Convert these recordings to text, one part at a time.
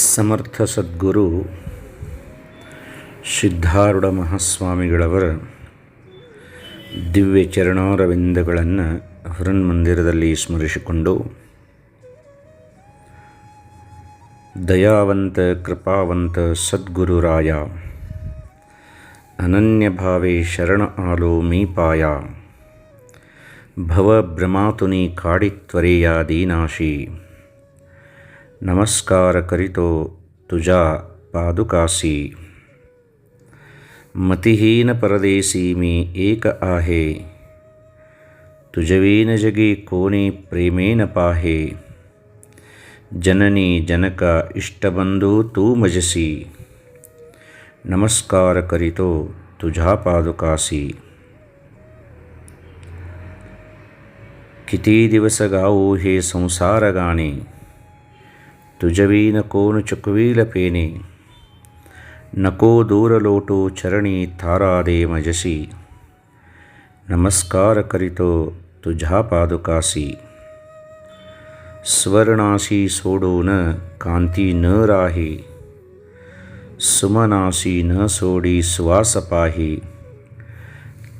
ಸಮರ್ಥ ಸದ್ಗುರು ಸಿದ್ಧಾರೂಢ ಮಹಾಸ್ವಾಮಿಗಳವರ ದಿವ್ಯ ಚರಣಾರವಿಂದಗಳನ್ನು ಮಂದಿರದಲ್ಲಿ ಸ್ಮರಿಸಿಕೊಂಡು, ದಯಾವಂತ ಕೃಪಾವಂತ ಸದ್ಗುರುರಾಯ ಅನನ್ಯಭಾವೇ ಶರಣ ಆಲೋ ಮೀಪಾಯ, ಭವ ಭ್ರಮಾತುನಿ ಕಾಡಿತ್ವರೆಯ ದೀನಾಶಿ. नमस्कार करितो तुजा पादुकासी। मतिहीन परदेशी मी एक आहे। तुजवीन जगे कोणी प्रेमेन पाहे। जननी जनक इष्टबंधु तू मजसी। नमस्कार करितो तुझा पादुकासी। किती दिवस गाऊ हे संसार गाणी। तुझवी न कोण चुकवील फेने नको दूर लोटो चरणी थारा दे मजसी। नमस्कार करितो तुझा पादुकासी। स्वर्णाशी सोडो न कांती न राही। सुमनाशी न सोडी श्वास पाही।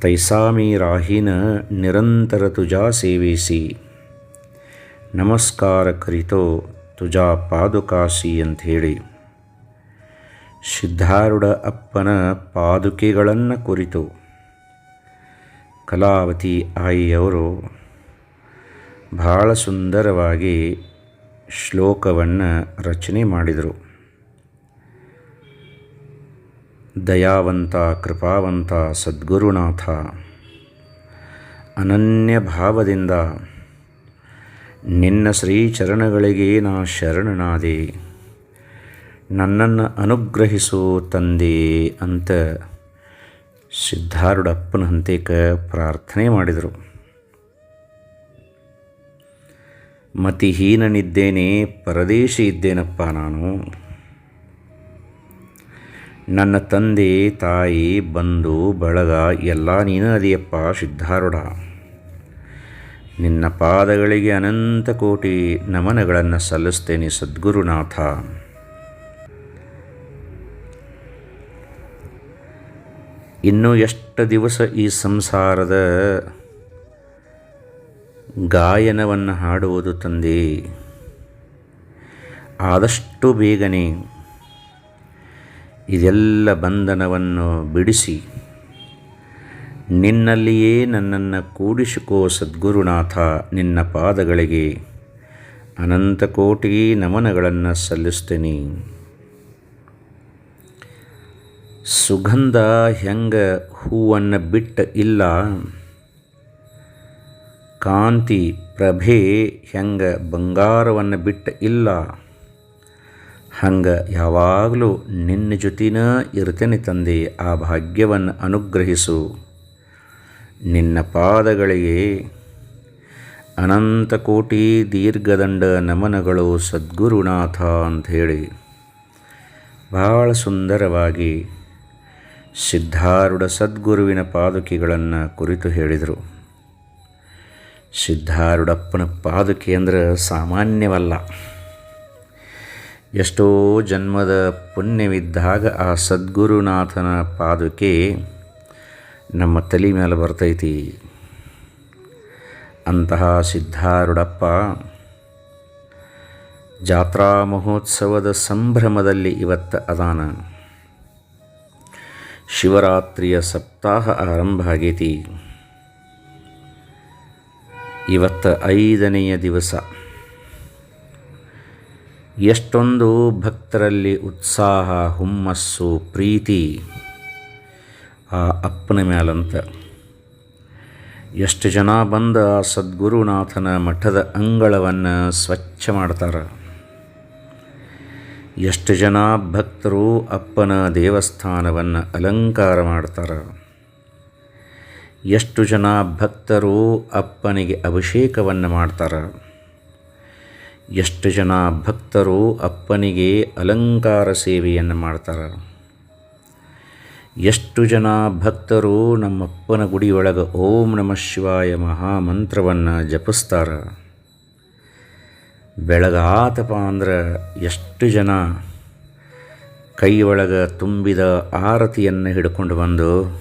तैसा मी राहीन निरंतर तुझ्या सेवेसी। नमस्कार करितो ತುಜಾ ಪಾದುಕಾಸಿ ಅಂಥೇಳಿ ಸಿದ್ಧಾರೂಢ ಅಪ್ಪನ ಪಾದುಕೆಗಳನ್ನು ಕುರಿತು ಕಲಾವತಿ ಆಯಿಯವರು ಬಹಳ ಸುಂದರವಾಗಿ ಶ್ಲೋಕವನ್ನು ರಚನೆ ಮಾಡಿದರು. ದಯಾವಂತ ಕೃಪಾವಂತ ಸದ್ಗುರುನಾಥ ಅನನ್ಯ ಭಾವದಿಂದ ನಿನ್ನ ಶ್ರೀಚರಣಗಳಿಗೆ ನಾ ಶರಣನಾದೆ. ನನ್ನನ್ನು ಅನುಗ್ರಹಿಸು ತಂದೆ ಅಂತ ಸಿದ್ಧಾರೂಢಪ್ಪನ ಹಂತೇಕ ಪ್ರಾರ್ಥನೆ ಮಾಡಿದರು. ಮತಿಹೀನನಿದ್ದೇನೆ, ಪರದೇಶಿ ಇದ್ದೇನಪ್ಪ ನಾನು. ನನ್ನ ತಂದೆ, ತಾಯಿ, ಬಂಧು, ಬಳಗ, ಎಲ್ಲ ನೀನು ಅದಿಯಪ್ಪ ಸಿದ್ಧಾರೂಢ. ನಿನ್ನ ಪಾದಗಳಿಗೆ ಅನಂತ ಕೋಟಿ ನಮನಗಳನ್ನು ಸಲ್ಲಿಸ್ತೇನೆ ಸದ್ಗುರುನಾಥ. ಇನ್ನೂ ಎಷ್ಟು ದಿವಸ ಈ ಸಂಸಾರದ ಗಾಯನವನ್ನು ಹಾಡುವುದು ತಂದೆ? ಆದಷ್ಟು ಬೇಗನೆ ಇದೆಲ್ಲ ಬಂಧನವನ್ನು ಬಿಡಿಸಿ ನಿನ್ನಲ್ಲಿಯೇ ನನ್ನನ್ನು ಕೂಡಿಸಿಕೋ ಸದ್ಗುರುನಾಥ ನಿನ್ನ ಪಾದಗಳಿಗೆ. ಅನಂತ ಕೋಟಿ ನಮನಗಳನ್ನು ಸಲ್ಲಿಸ್ತೀನಿ ಸುಗಂಧ ಹೆಂಗೆ ಹೂವನ್ನು ಬಿಟ್ಟ ಇಲ್ಲ. ಕಾಂತಿ ಪ್ರಭೆ ಹೆಂಗೆ ಬಂಗಾರವನ್ನು ಬಿಟ್ಟ ಇಲ್ಲ. ಹಂಗೆ ಯಾವಾಗಲೂ ನಿನ್ನ ಜೊತಿನ ಇರ್ತೇನೆ ತಂದೆ, ಆ ಭಾಗ್ಯವನ್ನು ಅನುಗ್ರಹಿಸು. ನಿನ್ನ ಪಾದಗಳಿಗೆ ಅನಂತ ಕೋಟಿ ದೀರ್ಘದಂಡ ನಮನಗಳು ಸದ್ಗುರುನಾಥ ಅಂಥೇಳಿ. ಭಾಳ ಸುಂದರವಾಗಿ ಸಿದ್ಧಾರೂಢ ಸದ್ಗುರುವಿನ ಪಾದುಕೆಗಳನ್ನು ಕುರಿತು ಹೇಳಿದರು. ಸಿದ್ಧಾರೂಢಪ್ಪನ ಪಾದುಕೆ ಅಂದರೆ ಸಾಮಾನ್ಯವಲ್ಲ. ಎಷ್ಟೋ ಜನ್ಮದ ಪುಣ್ಯವಿದ್ದಾಗ ಆ ಸದ್ಗುರುನಾಥನ ಪಾದುಕೆ ನಮ್ಮ ತಲೆ ಮೇಲೆ ಬರ್ತೈತಿ. ಅಂತಹ ಸಿದ್ಧಾರೂಢಪ್ಪ ಜಾತ್ರಾ ಮಹೋತ್ಸವದ ಸಂಭ್ರಮದಲ್ಲಿ ಇವತ್ತು ಅದಾನ. ಶಿವರಾತ್ರಿಯ ಸಪ್ತಾಹ ಆರಂಭ ಆಗೈತಿ. ಇವತ್ತು ಐದನೆಯ ದಿವಸ. ಎಷ್ಟೊಂದು ಭಕ್ತರಲ್ಲಿ ಉತ್ಸಾಹ, ಹುಮ್ಮಸ್ಸು, ಪ್ರೀತಿ. ಆ ಅಪ್ಪನ ಮ್ಯಾಲಂತ. ಎಷ್ಟು ಜನ ಬಂದ ಆ ಸದ್ಗುರುನಾಥನ ಮಠದ ಅಂಗಳವನ್ನು ಸ್ವಚ್ಛ ಮಾಡ್ತಾರೆ. ಎಷ್ಟು ಜನ ಭಕ್ತರು ಅಪ್ಪನ ದೇವಸ್ಥಾನವನ್ನು ಅಲಂಕಾರ ಮಾಡ್ತಾರೆ. ಎಷ್ಟು ಜನ ಭಕ್ತರು ಅಪ್ಪನಿಗೆ ಅಭಿಷೇಕವನ್ನು ಮಾಡ್ತಾರೆ. ಎಷ್ಟು ಜನ ಭಕ್ತರು ಅಪ್ಪನಿಗೆ ಅಲಂಕಾರ ಸೇವೆಯನ್ನು ಮಾಡ್ತಾರೆ. ಎಷ್ಟು ಜನ ಭಕ್ತರು ನಮ್ಮಪ್ಪನ ಗುಡಿಯೊಳಗೆ ಓಂ ನಮಃ ಶಿವಾಯ ಮಹಾಮಂತ್ರವನ್ನು ಜಪಿಸ್ತಾರ? ಬೆಳಗಾತಪ್ಪ ಅಂದ್ರೆ ಎಷ್ಟು ಜನ ಕೈ ಒಳಗೆ ತುಂಬಿದ ಆರತಿಯನ್ನು ಹಿಡ್ಕೊಂಡು ಬಂದು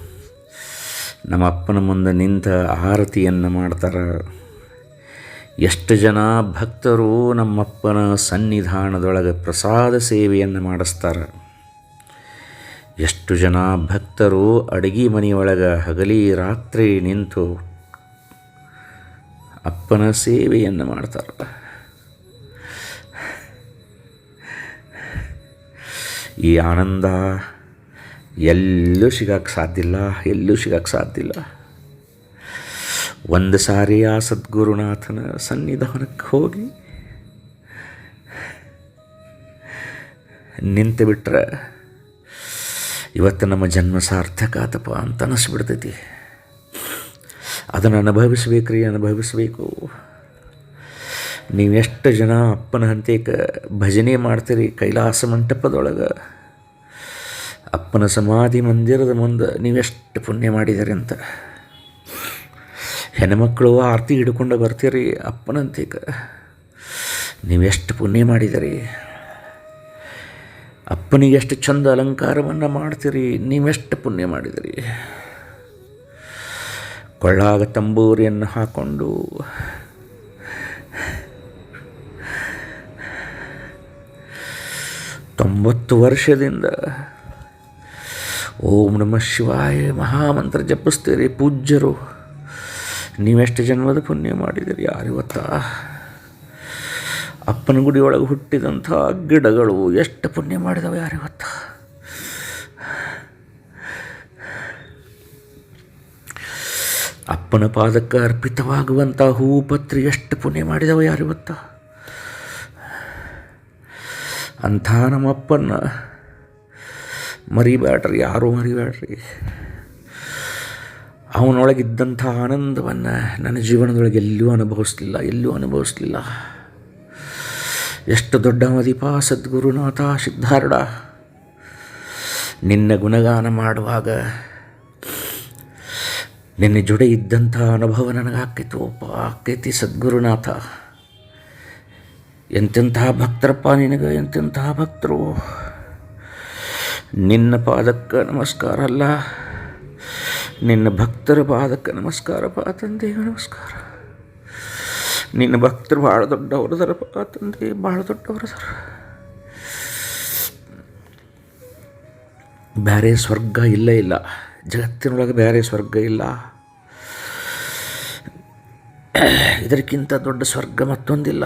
ನಮ್ಮಪ್ಪನ ಮುಂದೆ ನಿಂತ ಆರತಿಯನ್ನು ಮಾಡ್ತಾರೆ. ಎಷ್ಟು ಜನ ಭಕ್ತರು ನಮ್ಮಪ್ಪನ ಸನ್ನಿಧಾನದೊಳಗೆ ಪ್ರಸಾದ ಸೇವೆಯನ್ನು ಮಾಡಿಸ್ತಾರೆ. ಎಷ್ಟು ಜನ ಭಕ್ತರು ಅಡುಗೆ ಮನೆಯೊಳಗೆ ಹಗಲಿ ರಾತ್ರಿ ನಿಂತು ಅಪ್ಪನ ಸೇವೆಯನ್ನು ಮಾಡ್ತಾರೆ. ಈ ಆನಂದ ಎಲ್ಲೂ ಸಿಗಕ್ಕೆ ಸಾಧ್ಯ ಇಲ್ಲ, ಎಲ್ಲೂ ಸಿಗಕ್ಕೆ ಸಾಧ್ಯ ಇಲ್ಲ. ಒಂದು ಸಾರಿ ಆ ಸದ್ಗುರುನಾಥನ ಸನ್ನಿಧಾನಕ್ಕೆ ಹೋಗಿ ನಿಂತು ಬಿಟ್ರೆ ಇವತ್ತು ನಮ್ಮ ಜನ್ಮ ಸಾರ್ಥಕ ಆತಪ್ಪ ಅಂತ ಅನಿಸ್ಬಿಡ್ತೈತಿ. ಅದನ್ನು ಅನುಭವಿಸ್ಬೇಕ್ರಿ, ಅನುಭವಿಸಬೇಕು. ಅನುಭವಿಸ್ಬೇಕು ನೀವು ಎಷ್ಟು ಜನ ಅಪ್ಪನ ಹಂತೇಕ ಭಜನೆ ಮಾಡ್ತೀರಿ ಕೈಲಾಸ ಮಂಟಪದೊಳಗೆ? ಅಪ್ಪನ ಸಮಾಧಿ ಮಂದಿರದ ಮುಂದೆ ನೀವೆಷ್ಟು ಪುಣ್ಯ ಮಾಡಿದ್ದೀರಿ ಅಂತ. ಹೆಣ್ಮಕ್ಳು ಆರತಿ ಹಿಡ್ಕೊಂಡು ಬರ್ತೀರಿ ಅಪ್ಪನಂತೇಕ. ನೀವೆಷ್ಟು ಪುಣ್ಯ ಮಾಡಿದಿರಿ? ಅಪ್ಪನಿಗೆ ಎಷ್ಟು ಚಂದ ಅಲಂಕಾರವನ್ನು ಮಾಡ್ತೀರಿ, ನೀವೆಷ್ಟು ಪುಣ್ಯ ಮಾಡಿದಿರಿ. ಕೊಳ್ಳಾಗ ತಂಬೂರಿಯನ್ನು ಹಾಕ್ಕೊಂಡು ತೊಂಬತ್ತು ವರ್ಷದಿಂದ ಓಂ ನಮಃ ಶಿವಾಯ ಮಹಾಮಂತ್ರ ಜಪಿಸ್ತೀರಿ ಪೂಜ್ಯರು, ನೀವೆಷ್ಟು ಜನ್ಮದ ಪುಣ್ಯ ಮಾಡಿದಿರಿ, ಯಾರಿವತ್ತ. ಅಪ್ಪನ ಗುಡಿಯೊಳಗೆ ಹುಟ್ಟಿದಂಥ ಗಿಡಗಳು ಎಷ್ಟು ಪುಣ್ಯ ಮಾಡಿದವೆ ಯಾರಿವತ್ತ ಅಪ್ಪನ ಪಾದಕ್ಕೆ ಅರ್ಪಿತವಾಗುವಂಥ ಹೂವು ಪತ್ರಿ ಎಷ್ಟು ಪುಣ್ಯ ಮಾಡಿದವ ಯಾರಿವತ್ತ ಅಂಥ ನಮ್ಮಪ್ಪನ್ನ ಮರಿಬೇಡ್ರಿ ಯಾರೂ ಮರಿಬೇಡ್ರಿ ಅವನೊಳಗಿದ್ದಂಥ ಆನಂದವನ್ನು ನನ್ನ ಜೀವನದೊಳಗೆ ಎಲ್ಲೂ ಅನುಭವಿಸ್ಲಿಲ್ಲ ಎಲ್ಲೂ ಅನುಭವಿಸ್ಲಿಲ್ಲ. ಎಷ್ಟು ದೊಡ್ಡ ಮದೀಪ ಸದ್ಗುರುನಾಥ ಸಿದ್ಧಾರೂಢ. ನಿನ್ನ ಗುಣಗಾನ ಮಾಡುವಾಗ ನಿನ್ನ ಜೊಡೆ ಇದ್ದಂಥ ಅನುಭವ ನನಗೆ ಆಕೈತು ಒಪ್ಪ ಆಕೈತಿ ಸದ್ಗುರುನಾಥ. ಎಂತೆಂತಹ ಭಕ್ತರಪ್ಪ ನಿನಗೆ ಎಂತೆಂತಹ ಭಕ್ತರು. ನಿನ್ನ ಪಾದಕ್ಕೆ ನಮಸ್ಕಾರ ಅಲ್ಲ, ನಿನ್ನ ಭಕ್ತರ ಪಾದಕ್ಕೆ ನಮಸ್ಕಾರಪ್ಪ ತಂದೆಗೆ ನಮಸ್ಕಾರ. ನಿನ್ನ ಭಕ್ತರು ಭಾಳ ದೊಡ್ಡವರದಾರಪ್ಪ ತಂದೆ ಭಾಳ ಸರ್. ಬೇರೆ ಸ್ವರ್ಗ ಇಲ್ಲ ಇಲ್ಲ. ಜಗತ್ತಿನೊಳಗೆ ಬೇರೆ ಸ್ವರ್ಗ ಇಲ್ಲ. ಇದಕ್ಕಿಂತ ದೊಡ್ಡ ಸ್ವರ್ಗ ಮತ್ತೊಂದಿಲ್ಲ.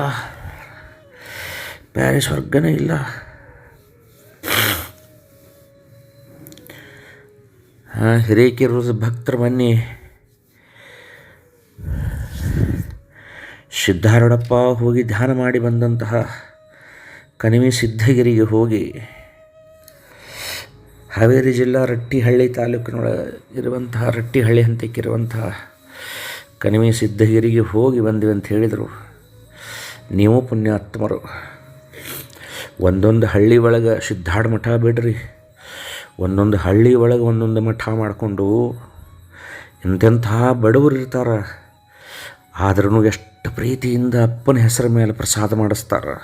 ಬೇರೆ ಸ್ವರ್ಗನೇ ಇಲ್ಲ. ಹಾಂ ಹಿರೇಕೆರೂರು ಭಕ್ತರ ಮನೆ ಸಿದ್ಧಾರೂಢಪ್ಪ ಹೋಗಿ ಧ್ಯಾನ ಮಾಡಿ ಬಂದಂತಹ ಕಣಿವೆ ಸಿದ್ಧಗಿರಿಗೆ ಹೋಗಿ ಹಾವೇರಿ ಜಿಲ್ಲಾ ರಟ್ಟಿಹಳ್ಳಿ ತಾಲೂಕಿನೊಳಗೆ ಇರುವಂತಹ ರಟ್ಟಿಹಳ್ಳಿ ಹಂತಕ್ಕಿರುವಂತಹ ಕಣಿವೆ ಸಿದ್ಧಗಿರಿಗೆ ಹೋಗಿ ಬಂದಿವಿ ಅಂತ ಹೇಳಿದರು. ನೀವು ಪುಣ್ಯಾತ್ಮರು. ಒಂದೊಂದು ಹಳ್ಳಿ ಒಳಗೆ ಸಿದ್ಧಾಡ ಮಠ ಬಿಡ್ರಿ. ಒಂದೊಂದು ಹಳ್ಳಿ ಒಳಗೆ ಒಂದೊಂದು ಮಠ ಮಾಡಿಕೊಂಡು ಎಂತೆಂಥ ಬಡವರು ಇರ್ತಾರೆ. ಆದ್ರೂ ಎಷ್ಟು ಪ್ರೀತಿಯಿಂದ ಅಪ್ಪನ ಹೆಸರ ಮೇಲೆ ಪ್ರಸಾದ ಮಾಡಿಸ್ತಾರೆ.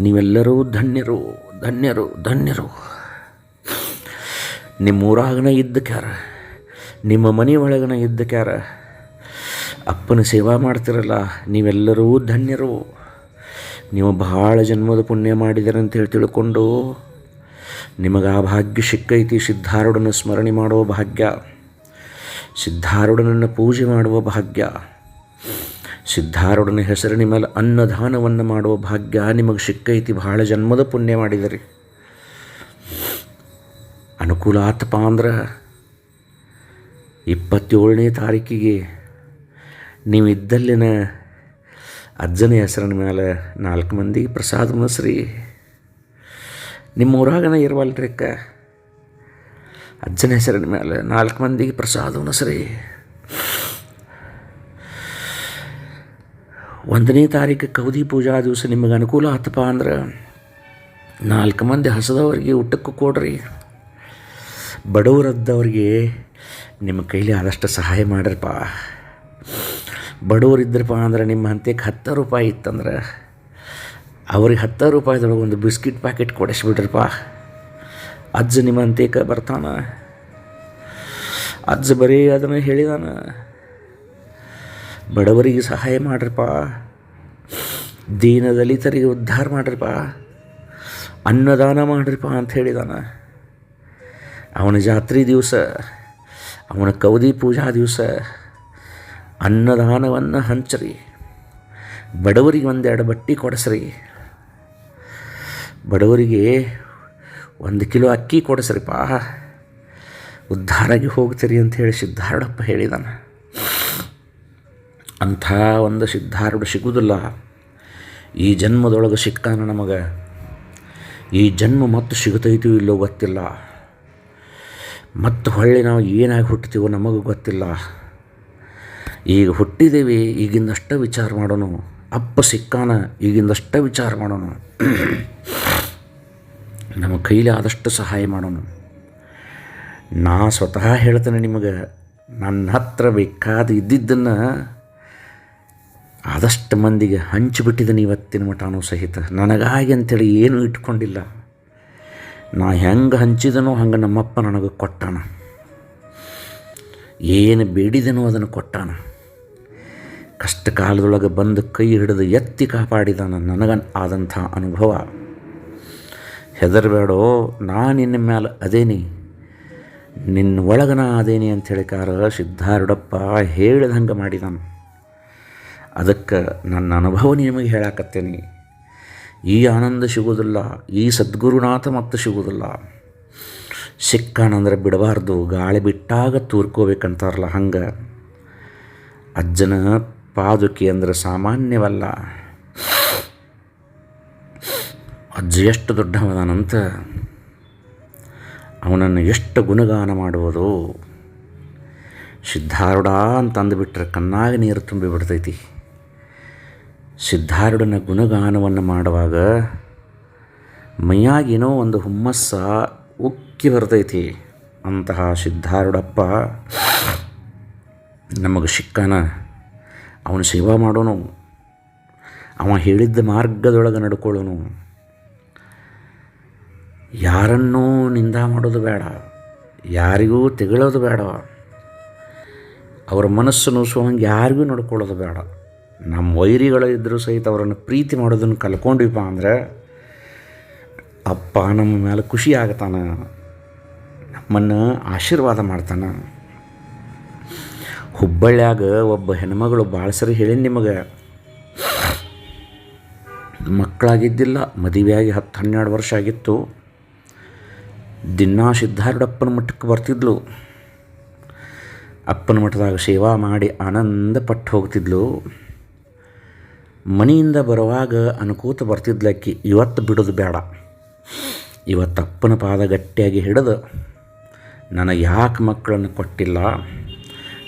ನೀವೆಲ್ಲರೂ ಧನ್ಯರು ಧನ್ಯರು ಧನ್ಯರು. ನಿಮ್ಮ ಊರಾಗನ ಇದ್ದ ಕ್ಯಾರ, ನಿಮ್ಮ ಮನೆ ಒಳಗನ ಇದ್ದ ಕ್ಯಾರ, ಅಪ್ಪನ ಸೇವಾ ಮಾಡ್ತಿರಲ್ಲ, ನೀವೆಲ್ಲರೂ ಧನ್ಯರು. ನೀವು ಬಹಳ ಜನ್ಮದ ಪುಣ್ಯ ಮಾಡಿದ್ದೀರ ಅಂತ ಹೇಳಿ ತಿಳ್ಕೊಂಡು ನಿಮಗೆ ಆ ಭಾಗ್ಯ ಸಿಕ್ಕೈತಿ, ಸಿದ್ಧಾರೂಢನ ಸ್ಮರಣೆ ಮಾಡೋ ಭಾಗ್ಯ. ಸಿದ್ಧಾರೂಢನನ್ನು ಪೂಜೆ ಮಾಡುವ ಭಾಗ್ಯ. ಸಿದ್ಧಾರೂಢನ ಹೆಸರಿನ ಮೇಲೆ ಅನ್ನದಾನವನ್ನು ಮಾಡುವ ಭಾಗ್ಯ ನಿಮಗೆ ಸಿಕ್ಕೈತಿ, ಬಹಳ ಜನ್ಮದ ಪುಣ್ಯ ಮಾಡಿದಿರಿ. ಅನುಕೂಲ ಆತಪ್ಪ ಅಂದ್ರೆ ಇಪ್ಪತ್ತೇಳನೇ ತಾರೀಕಿಗೆ ನೀವು ಇದ್ದಲ್ಲಿನ ಅಜ್ಜನ ಹೆಸರಿನ ಮೇಲೆ ನಾಲ್ಕು ಮಂದಿಗೆ ಪ್ರಸಾದ ಮಸ್ರಿ. ನಿಮ್ಮ ಊರಾಗನ ಇರವಲ್ರಿ ಅಕ್ಕ ಅಜ್ಜನ ಹೆಸರಿನ ಮೇಲೆ ನಾಲ್ಕು ಮಂದಿಗೆ ಪ್ರಸಾದವನ್ನು ಸರಿ ಒಂದನೇ ತಾರೀಕು ಕೌದಿ ಪೂಜಾ ದಿವಸ ನಿಮಗೆ ಅನುಕೂಲ ಆತಪ್ಪ ಅಂದ್ರೆ ನಾಲ್ಕು ಮಂದಿ ಹಸದವರಿಗೆ ಊಟಕ್ಕೂ ಕೊಡ್ರಿ. ಬಡವರದ್ದವ್ರಿಗೆ ನಿಮ್ಮ ಕೈಲಿ ಆದಷ್ಟು ಸಹಾಯ ಮಾಡ್ರಪ್ಪ. ಬಡವರಿದ್ರಪ್ಪ ಅಂದ್ರೆ ನಿಮ್ಮ ಹಂತಕ್ಕೆ ಹತ್ತು ರೂಪಾಯಿ ಇತ್ತಂದ್ರೆ, ಅವ್ರಿಗೆ ಹತ್ತು ರೂಪಾಯಿದೊಳಗೆ ಒಂದು ಬಿಸ್ಕಿಟ್ ಪ್ಯಾಕೆಟ್ ಕೊಡಿಸ್ಬಿಡ್ರಪ್ಪ. ಅಜ್ಜ ನಿಮ್ಮಂತೇಕ ಬರ್ತಾನ? ಅಜ್ಜ ಬರೀ ಅದನ್ನು ಹೇಳಿದಾನ. ಬಡವರಿಗೆ ಸಹಾಯ ಮಾಡ್ರಪ್ಪ. ದೀನ ದಲಿತರಿಗೆ ಉದ್ಧಾರ ಮಾಡ್ರಪ್ಪ. ಅನ್ನದಾನ ಮಾಡ್ರಿಪ್ಪ ಅಂತ ಹೇಳಿದಾನ. ಅವನ ಜಾತ್ರೆ ದಿವಸ, ಅವನ ಕೌದಿ ಪೂಜಾ ದಿವಸ ಅನ್ನದಾನವನ್ನು ಹಂಚ್ರಿ. ಬಡವರಿಗೆ ಒಂದೆರಡು ಬಟ್ಟೆ ಕೊಡಿಸ್ರಿ. ಬಡವರಿಗೆ ಒಂದು ಕಿಲೋ ಅಕ್ಕಿ ಕೊಡಿಸ್ರಿಪ್ಪ. ಉದ್ಧಾರಾಗಿ ಹೋಗ್ತೀರಿ ಅಂತ ಹೇಳಿ ಸಿದ್ಧಾರೂಢಪ್ಪ ಹೇಳಿದಾನ. ಅಂಥ ಒಂದು ಸಿದ್ಧಾರೂಢ ಸಿಗುವುದಿಲ್ಲ ಈ ಜನ್ಮದೊಳಗೆ ಸಿಕ್ಕಾನ ನಮಗೆ. ಈ ಜನ್ಮ ಮತ್ತು ಸಿಗುತ್ತೈತೀವೋ ಇಲ್ಲೋ ಗೊತ್ತಿಲ್ಲ. ಮತ್ತು ಹೊಳ್ಳಿ ನಾವು ಏನಾಗಿ ಹುಟ್ಟುತ್ತೀವೋ ನಮಗೂ ಗೊತ್ತಿಲ್ಲ. ಈಗ ಹುಟ್ಟಿದ್ದೀವಿ ಈಗಿಂದಷ್ಟೇ ವಿಚಾರ ಮಾಡೋಣ ಅಪ್ಪ ಸಿಕ್ಕಾನ, ಈಗಿಂದಷ್ಟೇ ವಿಚಾರ ಮಾಡೋಣ ನಮ್ಮ ಕೈಲಿ ಆದಷ್ಟು ಸಹಾಯ ಮಾಡೋಣ ನಾ ಸ್ವತಃ ಹೇಳ್ತೇನೆ ನಿಮಗೆ, ನನ್ನ ಹತ್ರ ಬೇಕಾದ ಇದ್ದಿದ್ದನ್ನು ಆದಷ್ಟು ಮಂದಿಗೆ ಹಂಚಿಬಿಟ್ಟಿದ್ದೀನಿ ಇವತ್ತಿನ ಮಠನೂ ಸಹಿತ. ನನಗಾಗಿ ಅಂತೇಳಿ ಏನೂ ಇಟ್ಕೊಂಡಿಲ್ಲ. ನಾ ಹೆಂಗೆ ಹಂಚಿದನೋ ಹಂಗೆ ನಮ್ಮಪ್ಪ ನನಗೆ ಕೊಟ್ಟಾನ. ಏನು ಬೇಡಿದನೋ ಅದನ್ನು ಕೊಟ್ಟಾನ. ಕಷ್ಟ ಕಾಲದೊಳಗೆ ಬಂದು ಕೈ ಹಿಡಿದು ಎತ್ತಿ ಕಾಪಾಡಿದಾನ ನನಗೆ ಆದಂಥ ಅನುಭವ. ಹೆದರಬೇಡೋ ನಾ ನಿನ್ನ ಮೇಲೆ ಅದೇನಿ. ನಿನ್ನ ಒಳಗನ ಅದೇನಿ ಅಂತ ಹೇಳಿಕಾರ ಸಿದ್ಧಾರೂಢಪ್ಪ ಹೇಳಿದಂಗೆ ಮಾಡಿದಾನು. ಅದಕ್ಕೆ ನನ್ನ ಅನುಭವ ನಿಮಗೆ ಹೇಳಾಕತ್ತೇನೆ. ಈ ಆನಂದ ಸಿಗೋದಿಲ್ಲ, ಈ ಸದ್ಗುರುನಾಥ ಮತ್ತು ಸಿಗೋದಿಲ್ಲ. ಸಿಕ್ಕಾನಂದ್ರೆ ಬಿಡಬಾರ್ದು, ಗಾಳಿ ಬಿಟ್ಟಾಗ ತೂರ್ಕೋಬೇಕಂತಾರಲ್ಲ ಹಂಗೆ. ಅಜ್ಜನ ಪಾದುಕಿ ಅಂದರೆ ಸಾಮಾನ್ಯವಲ್ಲ. ಅಜ್ಜ ಎಷ್ಟು ದೊಡ್ಡವದಾನಂತ ಅವನನ್ನು ಎಷ್ಟು ಗುಣಗಾನ ಮಾಡುವುದು? ಸಿದ್ಧಾರೂಢ ಅಂತ ಅಂದುಬಿಟ್ರೆ ಕಣ್ಣಾಗ ನೀರು ತುಂಬಿ ಬಿಡ್ತೈತಿ. ಸಿದ್ಧಾರೂಢನ ಗುಣಗಾನವನ್ನು ಮಾಡುವಾಗ ಮೈಯಾಗೇನೋ ಒಂದು ಹುಮ್ಮಸ್ಸ ಉಕ್ಕಿ ಬರ್ತೈತಿ ಅಂತಹ ಸಿದ್ಧಾರೂಢಪ್ಪ ನಮಗೆ ಸಿಕ್ಕನ. ಅವನು ಸೇವಾ ಮಾಡೋನು. ಅವ ಹೇಳಿದ್ದ ಮಾರ್ಗದೊಳಗೆ ನಡ್ಕೊಳ್ಳೋನು. ಯಾರನ್ನೂ ನಿಂದ ಮಾಡೋದು ಬೇಡ. ಯಾರಿಗೂ ತೆಗಳೋದು ಬೇಡ. ಅವರ ಮನಸ್ಸು ನೋಸುವಂಗೆ ಯಾರಿಗೂ ನಡ್ಕೊಳ್ಳೋದು ಬೇಡ. ನಮ್ಮ ವೈರಿಗಳು ಇದ್ದರೂ ಸಹಿತ ಅವರನ್ನು ಪ್ರೀತಿ ಮಾಡೋದನ್ನು ಕಲ್ಕೊಂಡಿಪ್ಪ ಅಂದರೆ ಅಪ್ಪ ನಮ್ಮ ಮೇಲೆ ಖುಷಿ ಆಗತಾನ? ನಮ್ಮನ್ನು ಆಶೀರ್ವಾದ ಮಾಡ್ತಾನೆ? ಹುಬ್ಬಳ್ಳಿಯಾಗ ಒಬ್ಬ ಹೆಣ್ಮಗಳು ಭಾಳ ಸರಿ ಹೇಳಿ ನಿಮಗೆ. ಮಕ್ಕಳಾಗಿದ್ದಿಲ್ಲ, ಮದುವೆಯಾಗಿ ಹತ್ತು ಹನ್ನೆರಡು ವರ್ಷ ಆಗಿತ್ತು. ದಿನಾ ಸಿದ್ಧಾರೂಢಪ್ಪನ ಮಠಕ್ಕೆ ಬರ್ತಿದ್ಲು. ಅಪ್ಪನ ಮಠದಾಗ ಸೇವಾ ಮಾಡಿ ಆನಂದ ಪಟ್ಟು ಹೋಗ್ತಿದ್ಲು. ಮನೆಯಿಂದ ಬರುವಾಗ ಅನುಕೂತ ಬರ್ತಿದ್ಲಕ್ಕಿ ಇವತ್ತು ಬಿಡೋದು ಬೇಡ. ಇವತ್ತು ಅಪ್ಪನ ಪಾದ ಗಟ್ಟಿಯಾಗಿ ಹಿಡಿದು ನನಗೆ ಯಾಕೆ ಮಕ್ಕಳನ್ನು ಕೊಟ್ಟಿಲ್ಲ?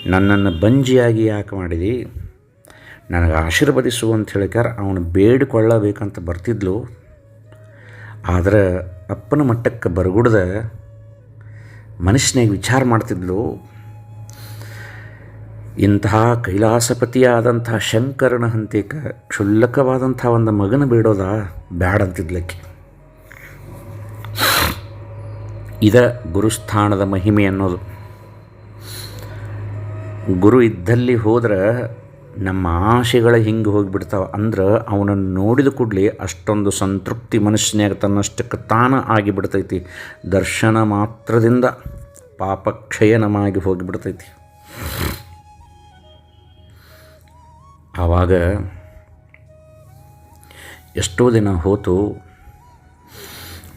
ನನ್ನನ್ನು ಬಂಜಿಯಾಗಿ ಯಾಕೆ ಮಾಡಿದಿ? ನನಗೆ ಆಶೀರ್ವದಿಸು ಅಂತ ಹೇಳಿಕಾರ ಅವನು ಬೇಡಿಕೊಳ್ಳಬೇಕಂತ ಬರ್ತಿದ್ಲು. ಆದರೆ ಅಪ್ಪನ ಮಟ್ಟಕ್ಕೆ ಬರಗುಡ್ದ ಮನುಷ್ಯನಿಗೆ ವಿಚಾರ ಮಾಡ್ತಿದ್ಲು. ಇಂತಹ ಕೈಲಾಸಪತಿಯಾದಂಥ ಶಂಕರನ ಹಂತಿಕ ಕ್ಷುಲ್ಲಕವಾದಂಥ ಒಂದು ಮಗನ ಬೇಡೋದ ಬ್ಯಾಡಂತಿದ್ಲಕ್ಕೆ ಇದ ಗುರುಸ್ಥಾನದ ಮಹಿಮೆ ಅನ್ನೋದು. ಗುರು ಇದ್ದಲ್ಲಿ ಹೋದ್ರೆ ನಮ್ಮ ಆಶೆಗಳ ಹಿಂಗೆ ಹೋಗಿಬಿಡ್ತಾವೆ ಅಂದ್ರೆ ಅವನನ್ನು ನೋಡಿದ ಕೂಡಲೇ ಅಷ್ಟೊಂದು ಸಂತೃಪ್ತಿ ಮನುಷ್ಯನಾಗ ತನ್ನಷ್ಟಕ್ಕೆ ತಾನ ಆಗಿಬಿಡ್ತೈತಿ. ದರ್ಶನ ಮಾತ್ರದಿಂದ ಪಾಪಕ್ಷಯನಮಾಗಿ ಹೋಗಿಬಿಡ್ತೈತಿ. ಆವಾಗ ಎಷ್ಟೋ ದಿನ ಹೋತು.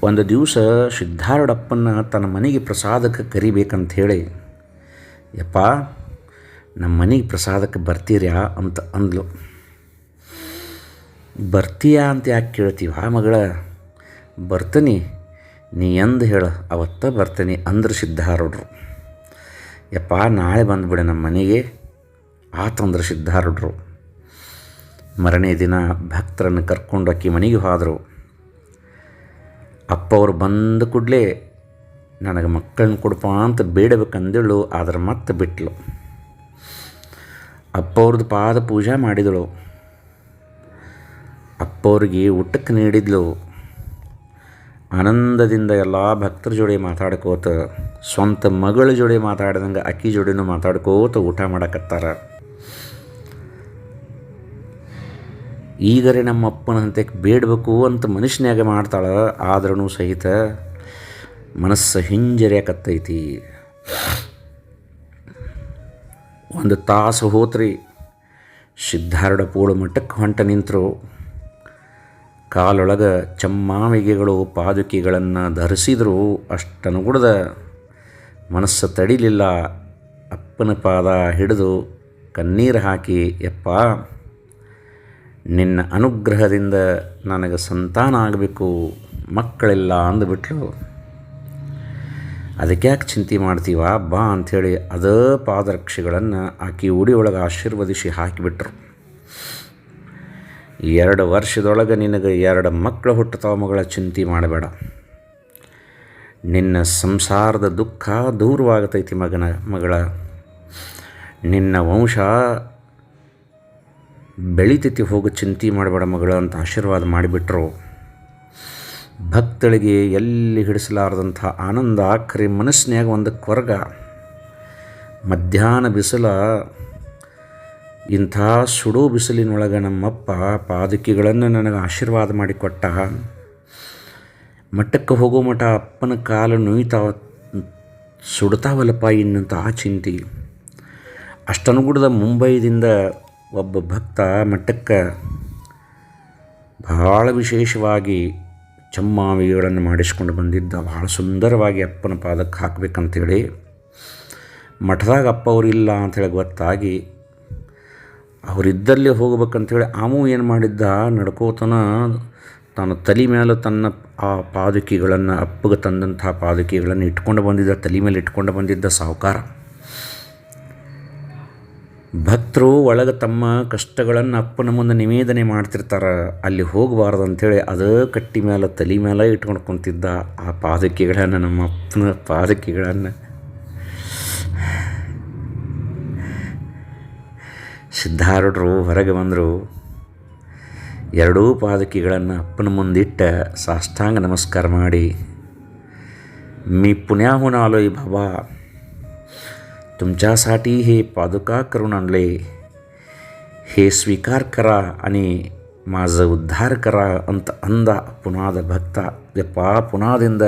ಒಂದು ದಿವಸ ಸಿದ್ಧಾರೂಢಪ್ಪನ ತನ್ನ ಮನೆಗೆ ಪ್ರಸಾದಕ್ಕೆ ಕರಿಬೇಕಂತ ಹೇಳಿ, ಯಪ್ಪ ನಮ್ಮ ಮನೆಗೆ ಪ್ರಸಾದಕ್ಕೆ ಬರ್ತೀರ್ಯಾ ಅಂತ ಅಂದ್ಲು. ಬರ್ತೀಯಾ ಅಂತ ಯಾಕೆ ಕೇಳ್ತೀವಿ? ಆ ಮಗಳ, ಬರ್ತೀನಿ. ನೀ ಎಂದು ಹೇಳು, ಅವತ್ತ ಬರ್ತೀನಿ ಅಂದ್ರೆ ಸಿದ್ಧಾರೂಢರು. ಯಪ್ಪ, ನಾಳೆ ಬಂದುಬಿಡೆ ನಮ್ಮ ಮನೆಗೆ ಆತಂದ್ರೆ ಸಿದ್ಧಾರೂಢರು. ಮರನೇ ದಿನ ಭಕ್ತರನ್ನು ಕರ್ಕೊಂಡು ಅಕ್ಕಿ ಮನೆಗೆ ಹೋದರು. ಅಪ್ಪ ಅವರು ಬಂದ ಕೂಡಲೇ, ನನಗೆ ಮಕ್ಕಳನ್ನ ಕೊಡಪ್ಪ ಅಂತ ಬೇಡಬೇಕಂದೇಳು, ಆದ್ರೆ ಮತ್ತೆ ಬಿಟ್ಲು. ಅಪ್ಪ ಅವ್ರದ್ದು ಪಾದ ಪೂಜೆ ಮಾಡಿದಳು. ಅಪ್ಪವ್ರಿಗೆ ಊಟಕ್ಕೆ ನೀಡಿದ್ಲು. ಆನಂದದಿಂದ ಎಲ್ಲ ಭಕ್ತರ ಜೋಡಿ ಮಾತಾಡ್ಕೋತ, ಸ್ವಂತ ಮಗಳ ಜೋಡಿ ಮಾತಾಡ್ದಂಗೆ ಅಕ್ಕಿ ಜೋಡಿನೂ ಮಾತಾಡ್ಕೋತ ಊಟ ಮಾಡಕತ್ತಾರ. ಈಗರೆ ನಮ್ಮ ಅಪ್ಪನ ಬೇಡಬೇಕು ಅಂತ ಮನುಷ್ಯನಾಗ ಮಾಡ್ತಾಳೆ ಆದ್ರೂ ಸಹಿತ ಮನಸ್ಸು ಹಿಂಜರಿಯಾಕತ್ತೈತಿ. ಒಂದು ತಾಸು ಹೋತ್ರಿ ಸಿದ್ಧಾರೂಢ ಪೂಳು ಮಠಕ್ಕೆ ಹೊಂಟ ನಿಂತರು. ಕಾಲೊಳಗೆ ಚಮ್ಮಾವಿಗೆಗಳು ಪಾದುಕಿಗಳನ್ನು ಧರಿಸಿದ್ರು. ಅಷ್ಟನುಗುಡ್ದ ಮನಸ್ಸು ತಡಿಲಿಲ್ಲ. ಅಪ್ಪನ ಪಾದ ಹಿಡಿದು ಕಣ್ಣೀರು ಹಾಕಿ, ಯಪ್ಪ, ನಿನ್ನ ಅನುಗ್ರಹದಿಂದ ನನಗೆ ಸಂತಾನ ಆಗಬೇಕು. ಮಕ್ಕಳಿಲ್ಲ ಅಂದುಬಿಟ್ಲು. ಅದಕ್ಕೆ ಯಾಕೆ ಚಿಂತೆ ಮಾಡ್ತೀವ? ಬಾ ಅಂಥೇಳಿ ಅದೇ ಪಾದರಕ್ಷೆಗಳನ್ನು ಆಕೆ ಒಳಗೆ ಆಶೀರ್ವದಿಸಿ ಹಾಕಿಬಿಟ್ರು. ಎರಡು ವರ್ಷದೊಳಗೆ ನಿನಗೆ ಎರಡು ಮಕ್ಕಳು ಹುಟ್ಟುತ್ತಾವ ಮಗಳ, ಚಿಂತೆ ಮಾಡಬೇಡ. ನಿನ್ನ ಸಂಸಾರದ ದುಃಖ ದೂರವಾಗತೈತಿ ಮಗನ, ಮಗಳ. ನಿನ್ನ ವಂಶ ಬೆಳಿತೈತಿ ಹೋಗಿ, ಚಿಂತೆ ಮಾಡಬೇಡ ಮಗಳು ಅಂತ ಆಶೀರ್ವಾದ ಮಾಡಿಬಿಟ್ರು. ಭಕ್ತಳಿಗೆ ಎಲ್ಲಿ ಹಿಡಿಸಲಾರದಂಥ ಆನಂದ ಖರೆ ಮನಸ್ಸಿನಾಗ ಒಂದು ಕೊರಗ. ಮಧ್ಯಾಹ್ನ ಬಿಸಿಲ, ಇಂಥ ಸುಡೋ ಬಿಸಿಲಿನೊಳಗೆ ನಮ್ಮಪ್ಪ ಪಾದಕಿಗಳನ್ನು ನನಗೆ ಆಶೀರ್ವಾದ ಮಾಡಿಕೊಟ್ಟ. ಮಠಕ್ಕೆ ಹೋಗೋ ಮಠ ಅಪ್ಪನ ಕಾಲು ನುಯ್ತಾವ ಸುಡ್ತಾವಲ್ಲಪ್ಪ ಇನ್ನಂಥ ಆ ಚಿಂತೆ ಅಷ್ಟನುಗುಡದ ಮುಂಬೈದಿಂದ ಒಬ್ಬ ಭಕ್ತ ಮಠಕ್ಕೆ ಭಾಳ ವಿಶೇಷವಾಗಿ ಚಮ್ಮಾವಿಗಳನ್ನು ಮಾಡಿಸ್ಕೊಂಡು ಬಂದಿದ್ದ ಭಾಳ ಸುಂದರವಾಗಿ ಅಪ್ಪನ ಪಾದಕ್ಕೆ ಹಾಕಬೇಕಂತೇಳಿ ಮಠದಾಗ ಅಪ್ಪ ಅವರಿಲ್ಲ ಅಂಥೇಳಿ ಗೊತ್ತಾಗಿ ಅವರಿದ್ದಲ್ಲಿ ಹೋಗ್ಬೇಕಂತೇಳಿ ಆಮೂ ಏನು ಮಾಡಿದ್ದ? ನಡ್ಕೋತನ ತನ್ನ ತಲೆ ಮೇಲೆ ತನ್ನ ಆ ಪಾದುಕೆಗಳನ್ನು, ಅಪ್ಪಗೆ ತಂದಂತಹ ಪಾದುಕಿಗಳನ್ನು ಇಟ್ಕೊಂಡು ಬಂದಿದ್ದ, ತಲೆ ಮೇಲೆ ಇಟ್ಕೊಂಡು ಬಂದಿದ್ದ ಸಾಹುಕಾರ. ಭಕ್ತರು ಒಳಗೆ ತಮ್ಮ ಕಷ್ಟಗಳನ್ನು ಅಪ್ಪನ ಮುಂದೆ ನಿವೇದನೆ ಮಾಡ್ತಿರ್ತಾರೆ. ಅಲ್ಲಿ ಹೋಗಬಾರ್ದು ಅಂಥೇಳಿ ಅದೇ ಕಟ್ಟಿ ಮೇಲೆ ತಲೆ ಮೇಲೆ ಇಟ್ಕೊಂಡು ಕುಂತಿದ್ದ ಆ ಪಾದಕಿಗಳನ್ನು ನಮ್ಮ ಅಪ್ಪನ ಪಾದಕಿಗಳನ್ನು. ಸಿದ್ಧಾರೂಢರು ಹೊರಗೆ ಬಂದರು. ಎರಡೂ ಪಾದಕಿಗಳನ್ನು ಅಪ್ಪನ ಮುಂದಿಟ್ಟ ಸಾಷ್ಟಾಂಗ ನಮಸ್ಕಾರ ಮಾಡಿ, ಮೀ ಪುಣ್ಯಾಹುನಾಲೋಯ್ ಬಾಬಾ तुमच्यासाठी हे पादुका करून आणले हे स्वीकार करा आणि माझं ಉದ್ಧಾರ ಕರ ಅಂತ ಅಂದ ಪುನಾದ ಭಕ್ತ ಯಪ್ಪ ಪುನಾದಿಂದ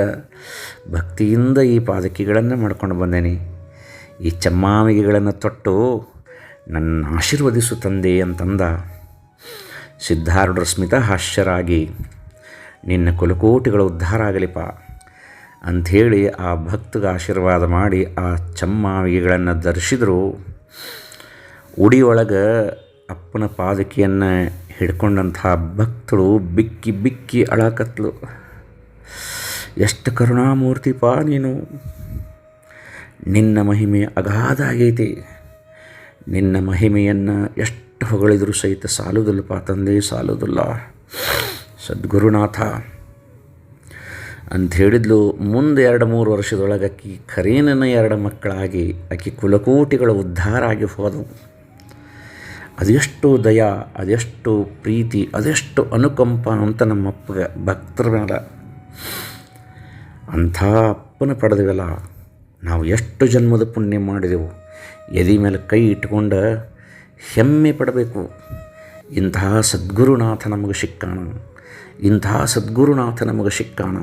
ಭಕ್ತಿಯಿಂದ ಈ ಪಾದಕಿಗಳನ್ನು ಮಾಡ್ಕೊಂಡು ಬಂದೇನೆ ಈ ಚಮ್ಮಾಮಿಗೆಗಳನ್ನು ತೊಟ್ಟು ನನ್ನ ಆಶೀರ್ವದಿಸು ತಂದೆ ಅಂತಂದ ಸಿದ್ಧಾರೂಢರ ಸ್ಮಿತ ಹಾಸ್ಯರಾಗಿ ನಿನ್ನ ಕುಲಕೋಟಿಗಳ ಉದ್ಧಾರ ಆಗಲಿಪ್ಪ ಅಂಥೇಳಿ ಆ ಭಕ್ತಗೆ ಆಶೀರ್ವಾದ ಮಾಡಿ ಆ ಚಮ್ಮಾವಿಗೆಗಳನ್ನು ಧರಿಸಿದ್ರು. ಉಡಿಯೊಳಗೆ ಅಪ್ಪನ ಪಾದಕಿಯನ್ನು ಹಿಡ್ಕೊಂಡಂಥ ಭಕ್ತಳು ಬಿಕ್ಕಿ ಬಿಕ್ಕಿ ಅಳಾಕತ್ಲು. ಎಷ್ಟು ಕರುಣಾಮೂರ್ತಿಪ ನೀನು. ನಿನ್ನ ಮಹಿಮೆ ಅಗಾಧ ಆಗೈತಿ. ನಿನ್ನ ಮಹಿಮೆಯನ್ನು ಎಷ್ಟು ಹೊಗಳಿದರೂ ಸಹಿತ ಸಾಲುದಿಲ್ಲಪ್ಪ ತಂದೆ, ಸಾಲುದಿಲ್ಲ. ಸದ್ಗುರುನಾಥ ಅಂತ ಹೇಳಿದ್ಲು. ಮುಂದೆ ಎರಡು ಮೂರು ವರ್ಷದೊಳಗೆ ಅಕ್ಕಿ ಖರೇನನ ಎರಡು ಮಕ್ಕಳಾಗಿ, ಅಕ್ಕಿ ಕುಲಕೋಟಿಗಳ ಉದ್ಧಾರ ಆಗಿ ಹೋದವು. ಅದೆಷ್ಟು ದಯ ಅದೆಷ್ಟು ಪ್ರೀತಿ ಅದೆಷ್ಟು ಅನುಕಂಪ ಅಂತ ನಮ್ಮಪ್ಪಗೆ ಭಕ್ತರ ಮೇಲೆ ಅಂಥ ಅಪ್ಪನ ಪಡೆದೆವಲ್ಲ, ನಾವು ಎಷ್ಟು ಜನ್ಮದ ಪುಣ್ಯ ಮಾಡಿದೆವು. ಎದೆ ಮೇಲೆ ಕೈ ಇಟ್ಕೊಂಡು ಹೆಮ್ಮೆ ಪಡಬೇಕು. ಇಂತಹ ಸದ್ಗುರುನಾಥ ನಮಗೆ ಸಿಕ್ಕಾಣ. ಇಂತಹ ಸದ್ಗುರುನಾಥ ನಮಗೆ ಸಿಕ್ಕಾಣ.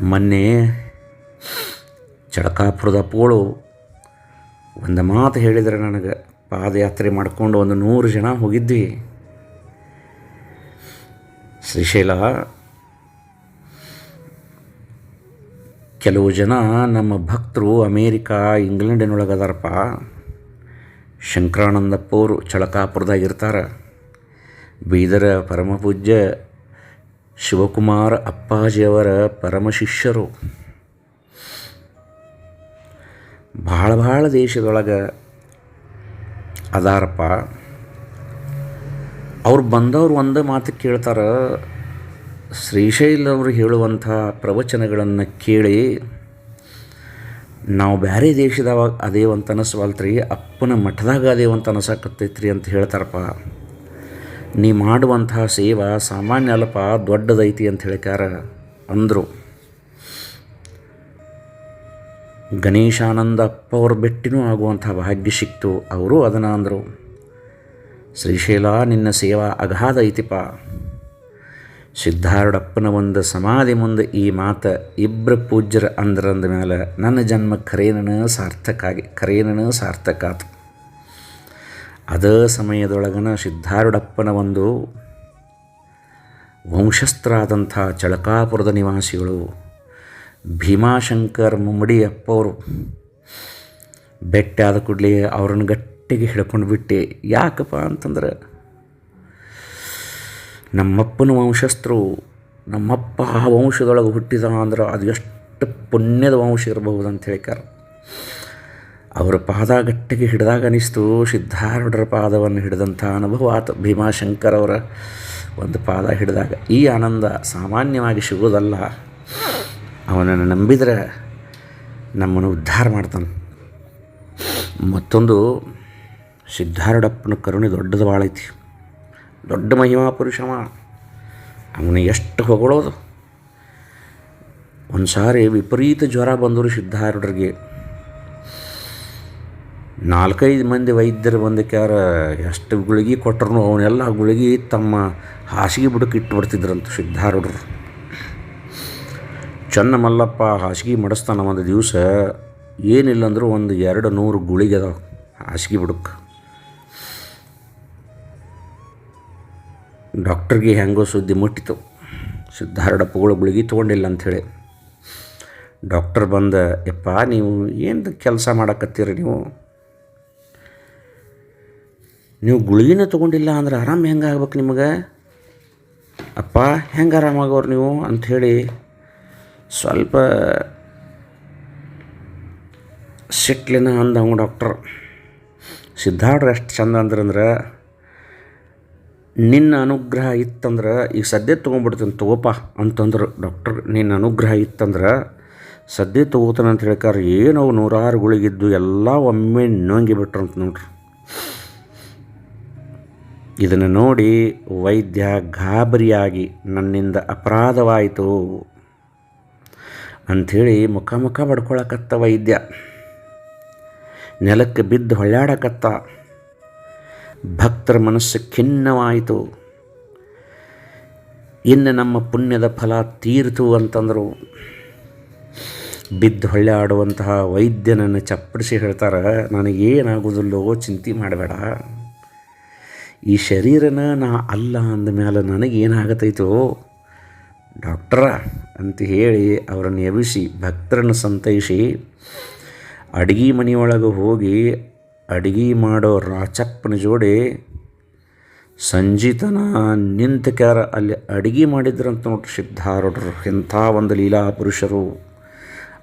ಮೊನ್ನೆ ಚಳಕಾಪುರದ ಪೋಳು ಒಂದು ಮಾತು ಹೇಳಿದರೆ ನನಗೆ ಪಾದಯಾತ್ರೆ ಮಾಡಿಕೊಂಡು ಒಂದು ನೂರು ಜನ ಹೋಗಿದ್ವಿ. ಶ್ರೀಶೈಲ, ಕೆಲವು ಜನ ನಮ್ಮ ಭಕ್ತರು ಅಮೇರಿಕಾ, ಇಂಗ್ಲೆಂಡಿನೊಳಗೆ ಅದಾರಪ್ಪ. ಶಂಕರಾನಂದಪ್ಪವರು ಚಳಕಾಪುರದಾಗಿರ್ತಾರೆ ಬೀದರ ಪರಮಪೂಜ್ಯ ಶಿವಕುಮಾರ ಅಪ್ಪಾಜಿಯವರ ಪರಮ ಶಿಷ್ಯರು. ಭಾಳ ಭಾಳ ದೇಶದೊಳಗೆ ಅದಾರಪ್ಪ. ಅವ್ರು ಬಂದವ್ರು ಒಂದೇ ಮಾತು ಕೇಳ್ತಾರೆ, ಶ್ರೀಶೈಲ್ ಅವರು ಹೇಳುವಂಥ ಪ್ರವಚನಗಳನ್ನು ಕೇಳಿ, ನಾವು ಬೇರೆ ದೇಶದಾಗ ಅದೇವಂತ ಅನಸ್ವಲ್ತ್ರಿ, ಅಪ್ಪನ ಮಠದಾಗ ಅದೇವಂತ ಅನಸಾಕತ್ತೈತ್ರಿ ಅಂತ ಹೇಳ್ತಾರಪ್ಪ. ನೀ ಮಾಡುವಂತಹ ಸೇವಾ ಸಾಮಾನ್ಯ ಅಲ್ಪ ದೊಡ್ಡದೈತಿ ಅಂತ ಹೇಳಿಕಾರ ಅಂದರು. ಗಣೇಶಾನಂದ ಅಪ್ಪ ಅವ್ರ ಬೆಟ್ಟಿನೂ ಆಗುವಂಥ ಭಾಗ್ಯ ಸಿಕ್ತು, ಅವರು ಅದನ್ನು ಅಂದರು. ಶ್ರೀಶೈಲ, ನಿನ್ನ ಸೇವಾ ಅಗಾಧ ಐತಿಪ ಸಿದ್ಧಾರೂಢಪ್ಪನ ಒಂದು ಸಮಾಧಿ ಮುಂದೆ ಈ ಮಾತ ಇಬ್ಬರು ಪೂಜ್ಯರ ಅಂದ್ರಂದ ಮೇಲೆ ನನ್ನ ಜನ್ಮ ಖರೇನನ ಸಾರ್ಥಕ ಆಗಿ ಖರೇನನ ಸಾರ್ಥಕ ಆತು ಅದೇ ಸಮಯದೊಳಗನ ಸಿದ್ಧಾರೂಢಪ್ಪನ ಒಂದು ವಂಶಸ್ಥರಾದಂಥ ಚಳಕಾಪುರದ ನಿವಾಸಿಗಳು ಭೀಮಾಶಂಕರ್ ಮುಮ್ಮಡಿ ಬೆಟ್ಟಾದ ಕೂಡಲೇ ಅವ್ರನ್ನ ಗಟ್ಟಿಗೆ ಹಿಡ್ಕೊಂಡು ಬಿಟ್ಟೆ. ಯಾಕಪ್ಪ ಅಂತಂದ್ರೆ ನಮ್ಮಪ್ಪನ ವಂಶಸ್ಥರು ನಮ್ಮಪ್ಪ ಆ ವಂಶದೊಳಗೆ ಹುಟ್ಟಿದ ಅಂದ್ರೆ ಅದು ಎಷ್ಟು ಪುಣ್ಯದ ವಂಶ ಇರಬಹುದು ಅಂತ ಹೇಳ್ಕಾರ ಅವರ ಪಾದ ಗಟ್ಟಿಗೆ ಹಿಡಿದಾಗ ಅನಿಸ್ತು, ಸಿದ್ಧಾರೂಢರ ಪಾದವನ್ನು ಹಿಡಿದಂಥ ಅನುಭವ ಆತ. ಭೀಮಾಶಂಕರವರ ಒಂದು ಪಾದ ಹಿಡಿದಾಗ, ಈ ಆನಂದ ಸಾಮಾನ್ಯವಾಗಿ ಸಿಗೋದಲ್ಲ ಅವನನ್ನು ನಂಬಿದರೆ ನಮ್ಮನ್ನು ಉದ್ಧಾರ ಮಾಡ್ತಾನೆ. ಮತ್ತೊಂದು, ಸಿದ್ಧಾರೂಢಪ್ಪನ ಕರುಣೆ ದೊಡ್ಡದು ಭಾಳ ಐತಿ ದೊಡ್ಡ ಮಹಿಮಾ ಪುರುಷಮ. ಅವನು ಎಷ್ಟು ಹೊಗಳೋದು. ಒಂದು ಸಾರಿ ವಿಪರೀತ ಜ್ವರ ಬಂದರು ಸಿದ್ಧಾರೂಢರಿಗೆ ನಾಲ್ಕೈದು ಮಂದಿ ವೈದ್ಯರು ಬಂದಕ್ಯಾರ ಎಷ್ಟು ಗುಳಿಗೆ ಕೊಟ್ಟರು ಅವನ್ನೆಲ್ಲ ಗುಳಿಗೆ ತಮ್ಮ ಹಾಸಿಗೆ ಬುಡಕ್ಕೆ ಇಟ್ಟು ಬರ್ತಿದ್ರಂತ ಸಿದ್ಧಾರೂಢರು. ಚನ್ನ ಮಲ್ಲಪ್ಪ ಹಾಸಿಗೆ ಮಡಿಸ್ತಾನ ಒಂದು ದಿವಸ ಏನಿಲ್ಲ ಅಂದರೂ ಒಂದು ಎರಡು ನೂರು ಗುಳಿಗೆ ಅದಾವ ಹಾಸಿಗೆ ಬುಡಕ್ಕೆ. ಡಾಕ್ಟ್ರಿಗೆ ಹೆಂಗೋ ಸುದ್ದಿ ಮುಟ್ಟಿತು. ಸಿದ್ಧಾರೂಢಪ್ಪಗಳು ಗುಳಿಗೆ ತೊಗೊಂಡಿಲ್ಲ ಅಂಥೇಳಿ ಡಾಕ್ಟರ್ ಬಂದ, ಯಪ್ಪ, ನೀವು ಏನು ಕೆಲಸ ಮಾಡಕತ್ತೀರಿ ನೀವು? ನೀವು ಗುಳಿಗಿನ ತೊಗೊಂಡಿಲ್ಲ ಅಂದ್ರೆ ಆರಾಮ ಹೆಂಗೆ ಆಗ್ಬೇಕು ನಿಮಗೆ? ಅಪ್ಪ, ಹೆಂಗೆ ಆರಾಮಾಗೋರು ನೀವು ಅಂಥೇಳಿ ಸ್ವಲ್ಪ ಸಿಟ್ಲಿನ ಅಂದ ಡಾಕ್ಟ್ರ್. ಸಿದ್ಧಾರ್ಡ್ರು ಎಷ್ಟು ಚಂದ ಅಂದ್ರಂದ್ರೆ, ನಿನ್ನ ಅನುಗ್ರಹ ಇತ್ತಂದ್ರೆ, ಈಗ ಸದ್ಯ ತೊಗೊಂಡ್ಬಿಡ್ತೀನಿ ತಗೋಪ ಅಂತಂದ್ರು ಡಾಕ್ಟರ್. ನಿನ್ನ ಅನುಗ್ರಹ ಇತ್ತಂದ್ರೆ ಸದ್ಯ ತೊಗೋತಾನೆ ಅಂತ ಹೇಳ್ಕಾರ ಅವು ನೂರಾರು ಗುಳಿಗಿದ್ದು ಎಲ್ಲ ಒಮ್ಮೆ ನುಂಗಿ ಬಿಟ್ರು ಅಂತ ನೋಡ್ರಿ. ಇದನ್ನು ನೋಡಿ ವೈದ್ಯ ಗಾಬರಿಯಾಗಿ ನನ್ನಿಂದ ಅಪರಾಧವಾಯಿತು. ಅಂಥೇಳಿ ಮುಖ ಮುಖ ಬಡ್ಕೊಳಕತ್ತ ವೈದ್ಯ. ನೆಲಕ್ಕೆ ಬಿದ್ದು ಹೊಳ್ಳಾಡಕತ್ತ ಭಕ್ತರ ಮನಸ್ಸು ಖಿನ್ನವಾಯಿತು. ಇನ್ನು ನಮ್ಮ ಪುಣ್ಯದ ಫಲ ತೀರ್ತು ಅಂತಂದರು. ಬಿದ್ದು ಹೊಳ್ಳಾಡುವಂತಹ ವೈದ್ಯನನ್ನು ಚಪ್ಪಡಿಸಿ ಹೇಳ್ತಾರೆ ನನಗೇನಾಗೋದಿಲ್ಲೋ ಚಿಂತೆ ಮಾಡಬೇಡ. ಈ ಶರೀರನ ನಾ ಅಲ್ಲ ಅಂದ ಮೇಲೆ ನನಗೇನಾಗತೈತೋ? ಡಾಕ್ಟ್ರ, ಅಂತ ಹೇಳಿ ಅವರನ್ನು ಎಬ್ಬಿಸಿ ಭಕ್ತರನ್ನು ಸಂತೈಸಿ ಅಡುಗೆ ಮನೆಯೊಳಗೆ ಹೋಗಿ ಅಡುಗೆ ಮಾಡೋ ರಾಚಪ್ಪನ ಜೋಡಿ ಸಂಜಿತನ ನಿಂತ ಕ್ಯಾರ ಅಲ್ಲಿ ಅಡುಗೆ ಮಾಡಿದ್ರಂತ ನೋಡ್ರಿ ಸಿದ್ಧಾರೂಢರು ಎಂಥ ಒಂದು ಲೀಲಾ ಪುರುಷರು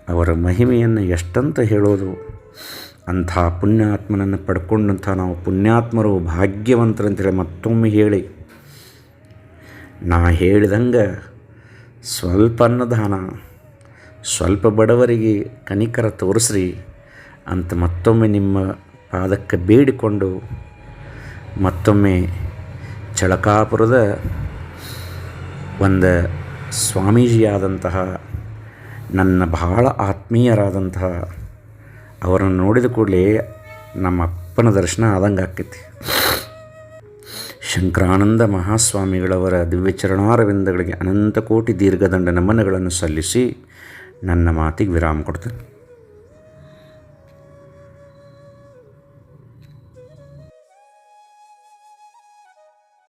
ಅವರ ಮಹಿಮೆಯನ್ನು ಎಷ್ಟಂತ ಹೇಳೋದು. ಅಂಥ ಪುಣ್ಯಾತ್ಮನನ್ನು ಪಡ್ಕೊಂಡಂಥ ನಾವು ಪುಣ್ಯಾತ್ಮರು ಭಾಗ್ಯವಂತರಂತೇಳಿ ಮತ್ತೊಮ್ಮೆ ಹೇಳಿ, ನಾ ಹೇಳಿದಂಗೆ ಸ್ವಲ್ಪ ಅನ್ನದಾನ, ಸ್ವಲ್ಪ ಬಡವರಿಗೆ ಕನಿಕರ ತೋರಿಸ್ರಿ ಅಂತ ಮತ್ತೊಮ್ಮೆ ನಿಮ್ಮ ಪಾದಕ್ಕೆ ಬೇಡಿಕೊಂಡು ಮತ್ತೊಮ್ಮೆ ಚಳಕಾಪುರದ ಒಂದು ಸ್ವಾಮೀಜಿಯಾದಂತಹ ನನ್ನ ಬಹಳ ಆತ್ಮೀಯರಾದಂತಹ ಅವರನ್ನು ನೋಡಿದ ಕೂಡಲೇ ನಮ್ಮ ಅಪ್ಪನ ದರ್ಶನ ಆದಂಗೆ ಆಕೈತಿ. ಶಂಕರಾನಂದ ಮಹಾಸ್ವಾಮಿಗಳವರ ದಿವ್ಯಚರಣಾರವಿಂದಗಳಿಗೆ ಅನಂತ ಕೋಟಿ ದೀರ್ಘದಂಡ ನಮನಗಳನ್ನು ಸಲ್ಲಿಸಿ ನನ್ನ ಮಾತಿಗೆ ವಿರಾಮ ಕೊಡ್ತೇನೆ.